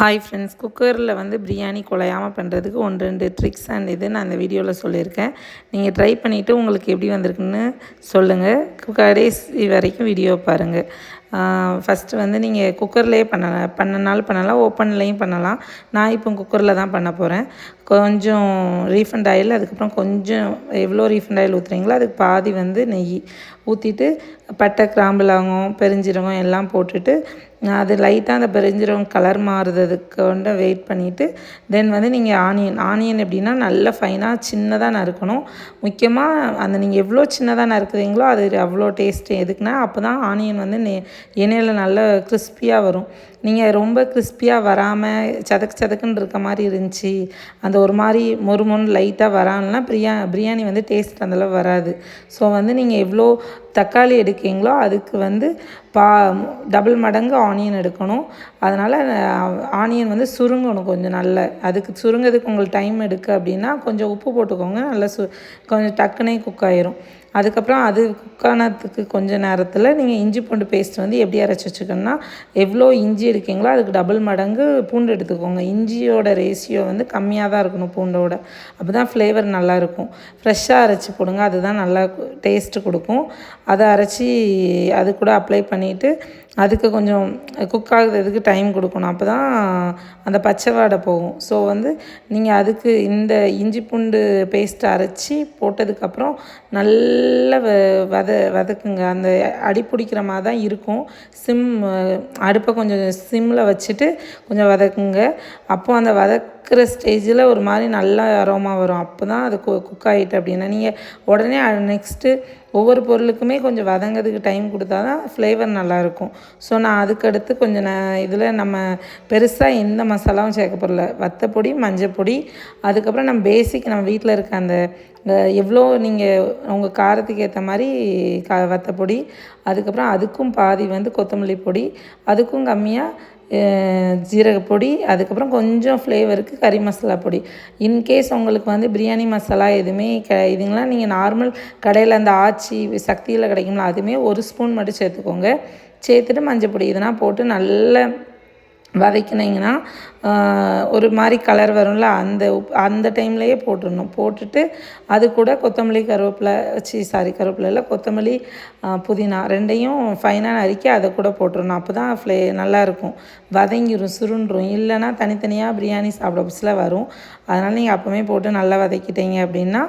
Hi friends குக்கரில் வந்து பிரியாணி குலையாமல் பண்ணுறதுக்கு ஒன்று ரெண்டு ட்ரிக்ஸ் அண்ட் இது நான் அந்த வீடியோவில் சொல்லியிருக்கேன். நீங்கள் ட்ரை பண்ணிவிட்டு உங்களுக்கு எப்படி வந்திருக்குன்னு சொல்லுங்கள் கடைசி வரைக்கும் வீடியோ பாருங்கள் ஃபஸ்ட்டு வந்து நீங்கள் குக்கர்லேயே பண்ணலாம் பண்ணனாலும் பண்ணலாம் ஓப்பன்லேயும் பண்ணலாம். நான் இப்போ குக்கரில் தான் பண்ண போகிறேன் கொஞ்சம் ரீஃபண்ட் ஆயில் அதுக்கப்புறம் கொஞ்சம் எவ்வளோ ரீஃபண்ட் ஆயில் ஊற்றுறீங்களோ அதுக்கு பாதி வந்து நெய். ஊற்றிட்டு பட்டை கிராம்பு லவங்கம் பெருஞ்சீரகம் எல்லாம் போட்டுட்டு அது லைட்டாக அந்த பெருஞ்சீரகம் கலர் மாறுறதுக்கு வந்து வெயிட் பண்ணிவிட்டு தென் வந்து நீங்கள் ஆனியன் ஆனியன் எப்படின்னா நல்ல ஃபைனாக சின்னதாக நறுக்கணும். முக்கியமாக அந்த நீங்கள் எவ்வளோ சின்னதாக நறுக்குறீங்களோ அது அவ்வளோ டேஸ்ட்டு எதுக்குன்னா அப்போ தான் ஆனியன் வந்து நெ எண்ணெயில் நல்ல கிறிஸ்பியாக வரும். நீங்கள் ரொம்ப கிறிஸ்பியாக வராமல் சதக்கு சதக்குன்னு இருக்க மாதிரி இருந்துச்சு அந்த ஒரு மாதிரி மொறு லைட்டாக வராமலாம் பிரியா பிரியாணி வந்து டேஸ்ட் அந்தளவு வராது. ஸோ வந்து நீங்கள் எவ்வளோ தக்காளி எடுக்கீங்களோ அதுக்கு வந்து பா டபுள் மடங்கு ஆனியன் எடுக்கணும். அதனால் ஆனியன் வந்து சுருங்கணும் கொஞ்சம் நல்ல. அதுக்கு சுருங்கிறதுக்கு உங்களுக்கு டைம் எடுக்கு அப்படின்னா கொஞ்சம் உப்பு போட்டுக்கோங்க. நல்லா சு கொஞ்சம் டக்குனே குக் ஆயிரும். அதுக்கப்புறம் அது குக்கானதுக்கு கொஞ்சம் நேரத்தில் நீங்கள் இஞ்சி பூண்டு பேஸ்ட் வந்து எப்படி அரைச்சி வச்சுக்கணும்னா எவ்வளோ இஞ்சி எடுக்கீங்களோ அதுக்கு டபுள் மடங்கு பூண்டு எடுத்துக்கோங்க. இஞ்சியோட ரேஷியோ வந்து கம்மியாக தான் இருக்கணும் பூண்டோட. அப்போ தான் ஃப்ளேவர் நல்லாயிருக்கும் ஃப்ரெஷ்ஷாக அரைச்சி போடுங்க அதுதான் நல்லா டேஸ்ட்டு கொடுக்கும். அதை அரைச்சி அது கூட அப்ளை பண்ணிவிட்டு அதுக்கு கொஞ்சம் குக் ஆகுறதுக்கு டைம் கொடுக்கணும். அப்போ தான் அந்த பச்சை வாடை போகும். ஸோ வந்து நீங்கள் அதுக்கு இந்த இஞ்சி பூண்டு பேஸ்ட்டை அரைச்சி போட்டதுக்கப்புறம் நல்ல வ வத வதக்குங்க. அந்த அடி பிடிக்கிற மாதிரி தான் இருக்கும். சிம் அடுப்பை கொஞ்சம் சிம்மில் வச்சுட்டு கொஞ்சம் வதக்குங்க. அப்போது அந்த வறுக்கிற ஸ்டேஜில் ஒரு மாதிரி நல்லா அரோமா வரும். அப்போ தான் அது கு குக் ஆகிட்டு அப்படின்னா நீங்கள் உடனே நெக்ஸ்ட்டு ஒவ்வொரு பொருளுக்குமே கொஞ்சம் வதங்கிறதுக்கு டைம் கொடுத்தா தான் ஃப்ளேவர் நல்லாயிருக்கும். ஸோ நான் அதுக்கடுத்து கொஞ்சம் நான் இதில் நம்ம பெருசாக எந்த மசாலாவும் சேர்க்க போடல வத்தப்பொடி மஞ்சள் பொடி அதுக்கப்புறம் நம்ம பேசிக் நம்ம வீட்டில் இருக்க அந்த எவ்வளோ நீங்கள் உங்கள் காரத்துக்கு ஏற்ற மாதிரி க வத்தப்பொடி அதுக்கப்புறம் அதுக்கும் பாதி வந்து கொத்தமல்லி பொடி அதுக்கும் கம்மியாக ஜீரகப்பொடி அதுக்கப்புறம் கொஞ்சம் ஃப்ளேவருக்கு கறி மசாலா பொடி. இன்கேஸ் உங்களுக்கு வந்து பிரியாணி மசாலா எதுவுமே க இதுங்களாம் நீங்கள் நார்மல் கடையில் அந்த ஆச்சி சக்தியில் கிடைக்கும்ல அதுவுமே ஒரு ஸ்பூன் மட்டும் சேர்த்துக்கோங்க. சேர்த்துட்டு மஞ்சள் பொடி இதெல்லாம் போட்டு நல்ல வதக்கினீங்கன்னா ஒரு மாதிரி கலர் வரும்ல அந்த உப் அந்த டைம்லேயே போட்டுடணும். போட்டுட்டு அது கூட கொத்தமல்லி கருவேப்பிலை சி சாரி கருவேப்பிலை இல்லை கொத்தமல்லி புதினா ரெண்டையும் ஃபைனாக நறுக்கி அதை கூட போட்டுடணும். அப்போ தான் ஃப்ளே நல்லாயிருக்கும். வதங்கிடும் சுருண்டும் இல்லைன்னா தனித்தனியாக பிரியாணி சாப்பிட புதுசில் வரும். அதனால் நீங்கள் அப்போவே போட்டு நல்லா வதக்கிட்டீங்க அப்படின்னா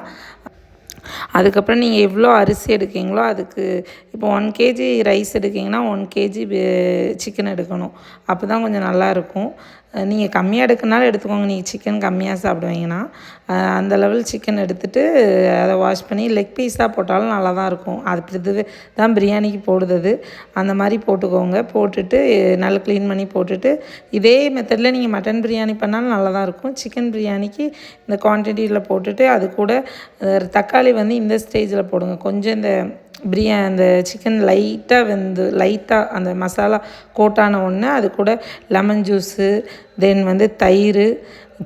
அதுக்கப்புறம் நீங்கள் எவ்வளோ அரிசி எடுக்கீங்களோ அதுக்கு இப்போ ஒன் கேஜி ரைஸ் எடுக்கிங்கன்னா ஒன் கேஜி சிக்கன் எடுக்கணும். அப்போ தான் கொஞ்சம் நல்லாயிருக்கும் நீங்கள் கம்மியாக எடுக்கனாலும் எடுத்துக்கோங்க. நீங்கள் சிக்கன் கம்மியாக சாப்பிடுவீங்கன்னா அந்த லெவல் சிக்கன் எடுத்துகிட்டு அதை வாஷ் பண்ணி லெக் பீஸாக போட்டாலும் நல்லா தான் இருக்கும். அது இது தான் பிரியாணிக்கு போடுறது அந்த மாதிரி போட்டுக்கோங்க. போட்டுட்டு நல்லா க்ளீன் பண்ணி போட்டுட்டு இதே மெத்தடில் நீங்கள் மட்டன் பிரியாணி பண்ணாலும் நல்லா தான் இருக்கும். சிக்கன் பிரியாணிக்கு இந்த குவான்டிட்டியில் போட்டுட்டு அது கூட தக்காளி வந்து இந்த ஸ்டேஜில் போடுங்க. கொஞ்சம் இந்த பிரியா அந்த சிக்கன் லைட்டாக வந்து லைட்டாக அந்த மசாலா கோட்டான ஒன்று அது கூட லெமன் ஜூஸு தென் வந்து தயிர்.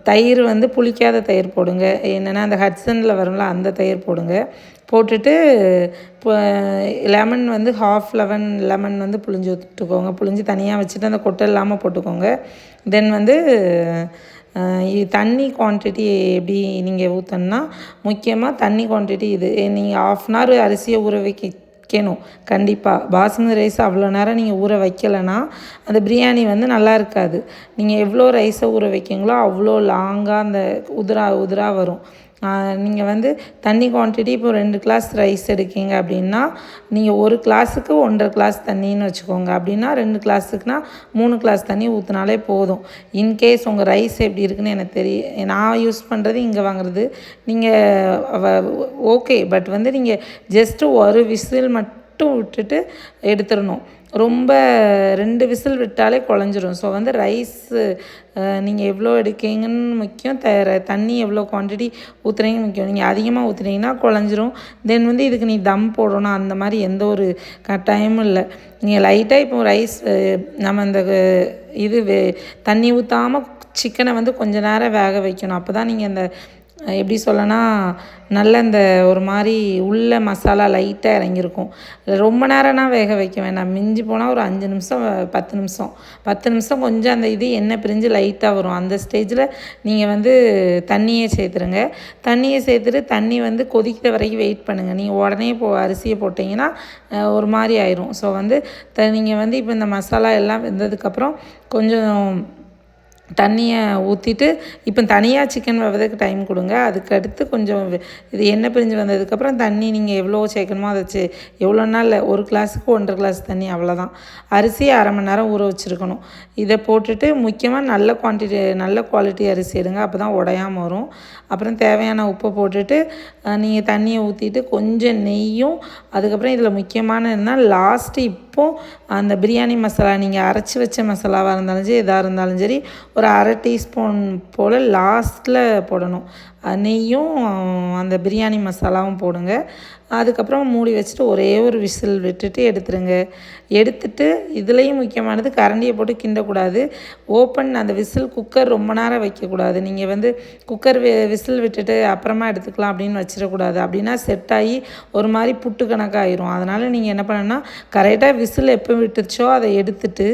தயிர் வந்து புளிக்காத தயிர் போடுங்க. என்னென்னா அந்த ஹட்சனில் வரும்ல அந்த தயிர் போடுங்க. போட்டுட்டு இப்போ லெமன் வந்து ஹாஃப் லெமன் லெமன் வந்து புளிஞ்சு விட்டுக்கோங்க புளிஞ்சு தனியாக வச்சுட்டு அந்த கொட்டை இல்லாமல் போட்டுக்கோங்க. தென் வந்து தண்ணி குவான்டிட்டி எப்படி நீங்கள் ஊற்றணுன்னா முக்கியமாக தண்ணி குவான்டிட்டி இது. நீங்கள் ஆஃப் அன் ஹவர் அரிசியை ஊற வைக்க வைக்கணும். கண்டிப்பாக பாசுமதி ரைஸ் அவ்வளோ நேரம் நீங்கள் ஊற வைக்கலைன்னா அந்த பிரியாணி வந்து நல்லா இருக்காது. நீங்கள் எவ்வளோ ரைஸை ஊற வைக்கிங்களோ அவ்வளோ லாங்காக அந்த உதிரா உதிரா வரும். நீங்கள் வந்து தண்ணி குவான்டிட்டி இப்போ ரெண்டு கிளாஸ் ரைஸ் எடுக்கீங்க அப்படின்னா நீங்கள் ஒரு கிளாஸுக்கு ஒன்றரை கிளாஸ் தண்ணின்னு வச்சுக்கோங்க. அப்படின்னா ரெண்டு கிளாஸுக்குனா மூணு கிளாஸ் தண்ணி ஊற்றினாலே போதும். இன்கேஸ் உங்கள் ரைஸ் எப்படி இருக்குன்னு எனக்கு தெரியும் நான் யூஸ் பண்ணுறது இங்கே வாங்குறது. நீங்கள் ஓகே பட் வந்து நீங்கள் ஜஸ்ட்டு ஒரு விசில் மட்டும் விட்டுட்டு எடுத்துடணும். ரொம்ப ரெண்டு விசில் விட்டாலே குழஞ்சிரும். ஸோ வந்து ரைஸு நீங்கள் எவ்வளோ எடுக்கீங்கன்னு முக்கியம். த தண்ணி எவ்வளோ குவான்டிட்டி ஊற்றுறீங்கன்னு முக்கியம். நீங்கள் அதிகமாக ஊற்றுனீங்கன்னா குழஞ்சிரும். தென் வந்து இதுக்கு நீ தம் போடணும். அந்த மாதிரி எந்த ஒரு கட்டாயமும் இல்லை. நீங்கள் லைட்டாக இப்போ ரைஸ் நம்ம அந்த இது தண்ணி ஊற்றாமல் சிக்கனை வந்து கொஞ்ச நேரம் வேக வைக்கணும். அப்போ தான் நீங்கள் அந்த எப்படி சொல்லனா நல்ல இந்த ஒரு மாதிரி உள்ள மசாலா லைட்டாக இறங்கியிருக்கும். ரொம்ப நேரம்னா வேக வைக்க வேண்டாம். மிஞ்சி போனால் ஒரு அஞ்சு நிமிஷம் பத்து நிமிஷம். பத்து நிமிஷம் கொஞ்சம் அந்த இது எண்ணெய் பிரிஞ்சு லைட்டாக வரும். அந்த ஸ்டேஜில் நீங்கள் வந்து தண்ணியை சேர்த்துருங்க. தண்ணியை சேர்த்துட்டு தண்ணி வந்து கொதிக்கிற வரைக்கும் வெயிட் பண்ணுங்கள் நீங்கள் உடனே போ அரிசியை போட்டிங்கன்னா ஒரு மாதிரி ஆயிரும். ஸோ வந்து த நீங்கள் வந்து இப்போ இந்த மசாலா எல்லாம் வெந்ததுக்கப்புறம் கொஞ்சம் தண்ணியை ஊற்றிட்டு இப்போ தனியாக சிக்கன் வைவதற்கு டைம் கொடுங்க. அதுக்கடுத்து கொஞ்சம் இது எண்ணெய் பிரிஞ்சு வந்ததுக்கப்புறம் தண்ணி நீங்கள் எவ்வளோ சேர்க்கணுமோ அதை வச்சு எவ்வளோ நாள் ஒரு கிளாஸுக்கு ஒன்றரை கிளாஸ் தண்ணி அவ்வளோதான். அரிசி அரை மணி நேரம் ஊற வச்சுருக்கணும். இதை போட்டுட்டு முக்கியமாக நல்ல குவான்டிட்டி நல்ல குவாலிட்டி அரிசி எடுங்க. அப்போ தான் உடையாம வரும். அப்புறம் தேவையான உப்பை போட்டுட்டு நீங்கள் தண்ணியை ஊற்றிட்டு கொஞ்சம் நெய்யும் அதுக்கப்புறம் இதில் முக்கியமான என்ன லாஸ்ட்டு அப்போது அந்த பிரியாணி மசாலா நீங்கள் அரைச்சி வச்ச மசாலாவாக இருந்தாலும் சரி எதாக இருந்தாலும் சரி ஒரு அரை டீஸ்பூன் போல் லாஸ்ட்டில் போடணும். நெய்யும் அந்த பிரியாணி மசாலாவும் போடுங்க. அதுக்கப்புறம் மூடி வச்சுட்டு ஒரே ஒரு விசில் விட்டுட்டு எடுத்துருங்க. எடுத்துட்டு இதுலேயும் முக்கியமானது கரண்டியை போட்டு கிண்டக்கூடாது. ஓப்பன் அந்த விசில் குக்கர் ரொம்ப நேரம் வைக்கக்கூடாது. நீங்கள் வந்து குக்கர் விசில் விட்டுட்டு அப்புறமா எடுத்துக்கலாம் அப்படின்னு வச்சிடக்கூடாது. அப்படின்னா செட் ஆகி ஒரு மாதிரி புட்டு கணக்காயிரும் அதனால் நீங்கள் என்ன பண்ணணும்னா கரெக்டாக விசில் எப்போ விட்டுச்சோ அதை எடுத்துட்டு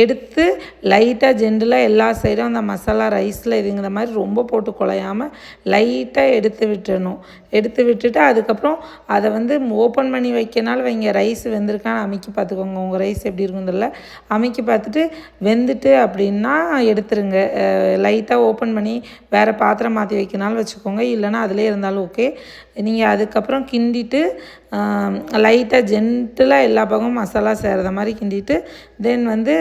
எடுத்து லைட்டாக ஜென்ரலாக எல்லா சைடும் அந்த மசாலா ரைஸில் இதுங்கிற மாதிரி ரொம்ப போட்டு குழையாமல் லைட்டாக எடுத்து விட்டுணும் எடுத்து விட்டுட்டு அதுக்கப்புறம் அதை வந்து ஓப்பன் பண்ணி வைக்கனால வைங்க ரைஸ் வெந்திருக்கான்னு அமைக்கி பார்த்துக்கோங்க. உங்கள் ரைஸ் எப்படி இருக்குன்னு தெரியல. அமைக்கி பார்த்துட்டு வெந்துட்டு அப்படின்னா எடுத்துருங்க. லைட்டாக ஓப்பன் பண்ணி வேறு பாத்திரம் மாற்றி வைக்கனாலும் வச்சுக்கோங்க. இல்லைன்னா அதிலே இருந்தாலும் ஓகே நீங்கள் அதுக்கப்புறம் கிண்டிட்டு லைட்டாக ஜென்டிலாக எல்லா பக்கமும் மசாலா சேர்கிற மாதிரி கிண்டிட்டு தென் வந்து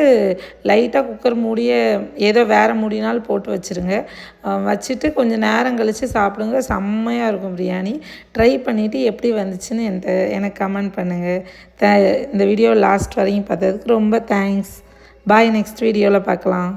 லைட்டாக குக்கர் மூடிய ஏதோ வேறு மூடினாலும் போட்டு வச்சுருங்க. வச்சுட்டு கொஞ்சம் நேரம் கழித்து சாப்பிடுங்க. செம்மையாக இருக்கும் பிரியாணி. ட்ரை பண்ணிவிட்டு எப்படி வந்துச்சுன்னு என்கிட்ட எனக்கு கமெண்ட் பண்ணுங்கள் த இந்த வீடியோ லாஸ்ட் வரையும் பார்த்ததுக்கு ரொம்ப தேங்க்ஸ் பாய் நெக்ஸ்ட் வீடியோவில் பார்க்கலாம்.